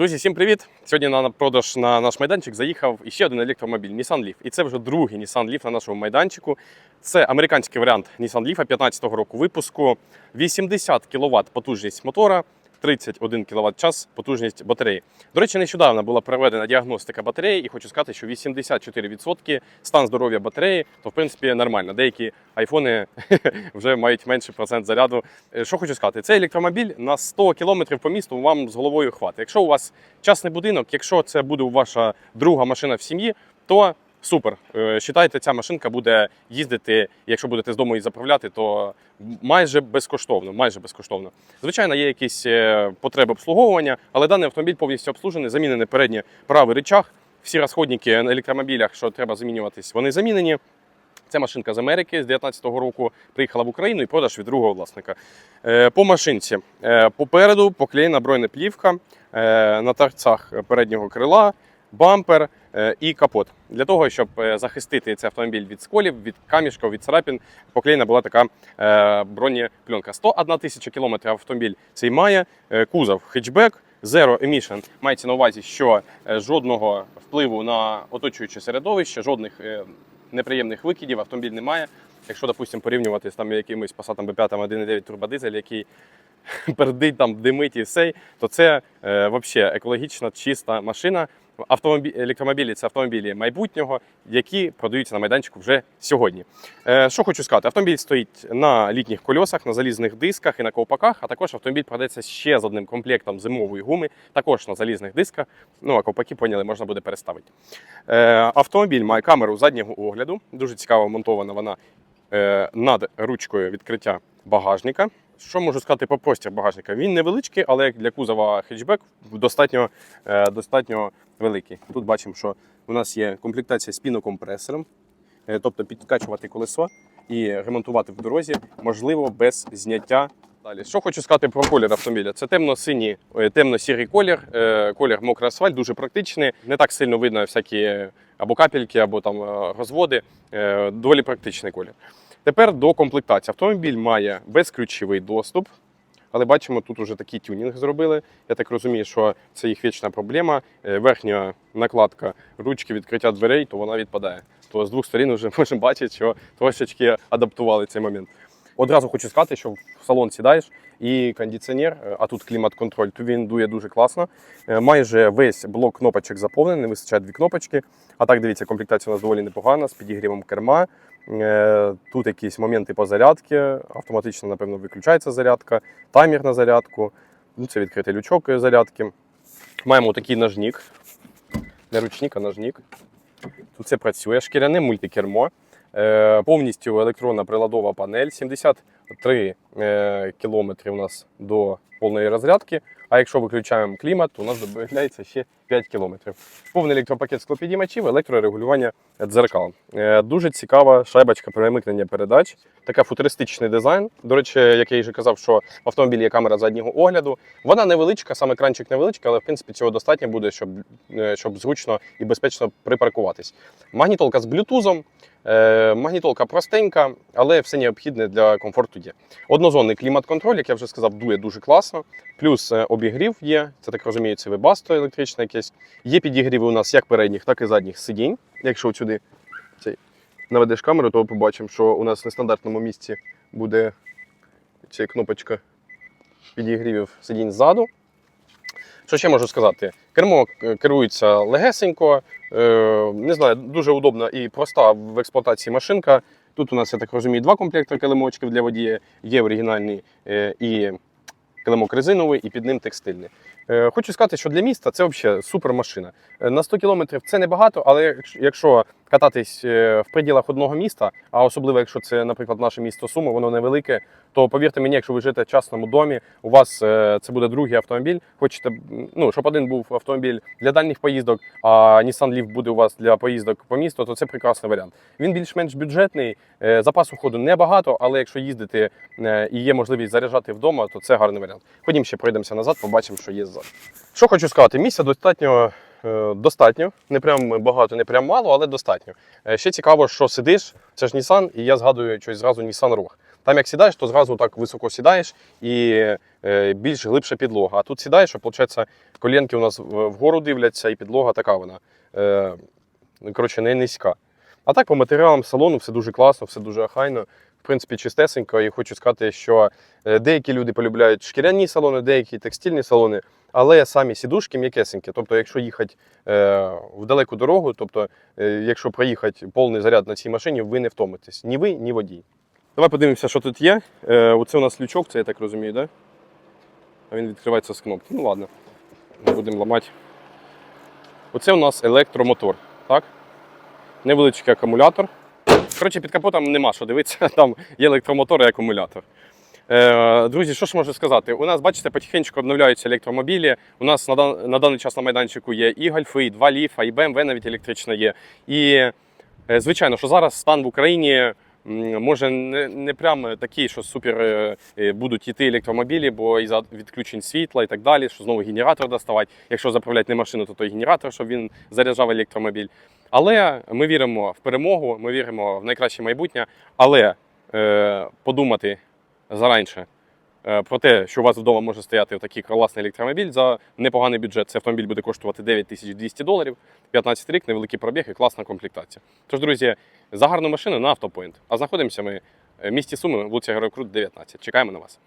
Друзі, всім привіт! Сьогодні на продаж на наш майданчик заїхав іще один електромобіль Nissan Leaf. І це вже другий Nissan Leaf на нашому майданчику. Це американський варіант Nissan Leaf 15-го року випуску. 80 кВт потужність мотора, 31 кВт час потужність батареї. До речі, нещодавно була проведена діагностика батареї, і хочу сказати, що 84% стан здоров'я батареї, то в принципі нормально. Деякі айфони вже мають менше процент заряду. Е, Що хочу сказати, цей електромобіль на 100 км по місту вам з головою хватить. Якщо у вас частний будинок, якщо це буде ваша друга машина в сім'ї, то супер. Е, Считайте, ця машинка буде їздити, якщо будете з дому її заправляти, то майже безкоштовно. Майже безкоштовно. Звичайно, є якісь е, потреби обслуговування, але даний автомобіль повністю обслужений, замінений передній правий рычаг. Всі розходники на електромобілях, що треба замінюватись, вони замінені. Це машинка з Америки з 19-го року приїхала в Україну і продаж від другого власника. Е, По машинці попереду поклеєна бронеплівка е, на торцях переднього крила, бампер е, і капот. Для того, щоб е, захистити цей автомобіль від сколів, від камішків, від царапін, поклеєна була така е, бронепленка. 101 тисяча кілометрів автомобіль цей має, кузов хетчбек, Zero Emission мається на увазі, що жодного впливу на оточуюче середовище, жодних неприємних викидів автомобіль не має. Якщо, допустимо, порівнювати з там якимось Passat B5 1.9 турбодизель, який пердить, там, димить і все, то це е, взагалі екологічна чиста машина. Автомобілі, електромобілі це автомобілі майбутнього, які продаються на майданчику вже сьогодні. Е, що хочу сказати, автомобіль стоїть на літніх кольосах, на залізних дисках і на ковпаках, а також автомобіль продається ще з одним комплектом зимової гуми, також на залізних дисках. Ну а ковпаки поняли, можна буде переставити. Е, автомобіль має камеру заднього огляду. Дуже цікаво монтована вона е, над ручкою відкриття багажника. Що можу сказати про простір багажника? Він невеличкий, але як для кузова хетчбек достатньо, достатньо великий. Тут бачимо, що у нас є комплектація з пінокомпресором, е, тобто підкачувати колесо і ремонтувати в дорозі можливо без зняття. Далі, що хочу сказати про колір автомобіля. Це темно-синій, е, темно-сірий колір, е, колір мокрий асфальт, дуже практичний. Не так сильно видно всякі або капельки, або там розводи. Доволі практичний колір. Тепер до комплектації. Автомобіль має безключовий доступ, але бачимо, тут вже такий тюнінг зробили. Я так розумію, що це їх вічна проблема. Е, Верхня накладка ручки відкриття дверей, то вона відпадає. То з двох сторін вже можемо бачити, що трошечки адаптували цей момент. Одразу хочу сказати, що в салон сідаєш і кондиціонер, е, а тут клімат-контроль, то він дує дуже класно. Е, Майже весь блок кнопочок заповнений, не вистачає дві кнопочки. А так дивіться, комплектація у нас доволі непогана з підігрівом керма. Е, Тут якісь моменти по зарядці, автоматично, напевно, виключається зарядка, таймер на зарядку. Ну, це відкритий лючок зарядки. Маємо такий ножник. Не ручник, а ножник. Тут це працює. Шкіряне мультикермо. Е, Повністю електронна приладова панель. 73 е, кілометри у нас до повної розрядки. А якщо виключаємо клімат, то у нас додається ще 5 кілометрів. Повний електропакет склопідіймачів, електрорегулювання дзеркал. Е, Дуже цікава шайбочка перемикнення передач. Така футуристичний дизайн. До речі, як я вже казав, що в автомобілі є камера заднього огляду. Вона невеличка, сам екранчик невеличкий, але в принципі цього достатньо буде, щоб, е, щоб зручно і безпечно припаркуватись. Магнітолка з блютузом. Е, Магнітолка простенька, але все необхідне для комфорту є. Однозонний клімат-контроль, як я вже сказав, дує дуже класно. Плюс е, обігрів є, це так розумію, це вебасто електричне якесь. Є підігріви у нас як передніх, так і задніх сидінь. Якщо сюди цей, наведеш камеру, то побачимо, що у нас в нестандартному місці буде ця кнопочка підігрівів сидінь ззаду. Що ще можу сказати? Кермо е, керується легесенько, е, не знаю, дуже удобна і проста в експлуатації машинка. Тут у нас, я так розумію, два комплекти килимочків для водія. Є оригінальний і килимок резиновий, і під ним текстильний. Е, Хочу сказати, що для міста це взагалі супер машина. Е, На 100 кілометрів це небагато, але якщо- якщо кататись е, в приділах одного міста, а особливо якщо це, наприклад, наше місто Суми, воно невелике, то повірте мені, якщо ви живете в частному домі, у вас е, це буде другий автомобіль. Хочете, ну, щоб один був автомобіль для дальніх поїздок, а Nissan Leaf буде у вас для поїздок по місту, то це прекрасний варіант. Він більш-менш бюджетний, е, запасу ходу небагато, але якщо їздити і є можливість заряджати вдома, то це гарний варіант. Ходімо ще пройдемося назад, побачимо, що є ззаду. Що хочу сказати, місця достатньо. Е, Достатньо, не прям багато, не прям мало, але достатньо. Е, Ще цікаво, що сидиш, це ж Nissan, і я згадую щось зразу Nissan Rogue. Там як сідаєш, то зразу так високо сідаєш і е, більш глибша підлога. А тут сідаєш, виходить, колінки у нас вгору дивляться, і підлога така вона. Ну, коротше, не низька. А так по матеріалам салону все дуже класно, все дуже охайно. В принципі, чистесенько. І хочу сказати, що е, деякі люди полюбляють шкіряні салони, деякі текстильні салони, але самі сідушки м'якесенькі. Тобто, якщо їхати е, в далеку дорогу, тобто, е, якщо проїхати повний заряд на цій машині, ви не втомитесь. Ні ви, ні водій. Давай подивимося, що тут є. Оце у нас лючок, це я так розумію, да? А він відкривається з кнопки. Ну ладно, не будемо ламати. Оце у нас електромотор. Так? Невеличкий акумулятор. Коротше, під капотом нема що дивитися, там є електромотор і акумулятор. Е, друзі, що ж можу сказати? У нас, бачите, потихеньку обновляються електромобілі. У нас на, на даний час на майданчику є і гольфи, і два ліфа, і BMW навіть електрична є. І е, звичайно, що зараз стан в Україні може не, не прям такий, що супер е, будуть йти електромобілі, бо із-за відключень світла і так далі, що знову генератор доставати. Якщо заправляти не машину, то той генератор, щоб він заряджав електромобіль. Але ми віримо в перемогу, ми віримо в найкраще майбутнє. Але е, подумати заранше е, про те, що у вас вдома може стояти такий класний електромобіль за непоганий бюджет. Цей автомобіль буде коштувати 9200 доларів, 15 рік, невеликий пробіг і класна комплектація. Тож, друзі, за гарну машину на автопоінт. А знаходимося ми в місті Суми, вулиця Герой Крут, 19. Чекаємо на вас.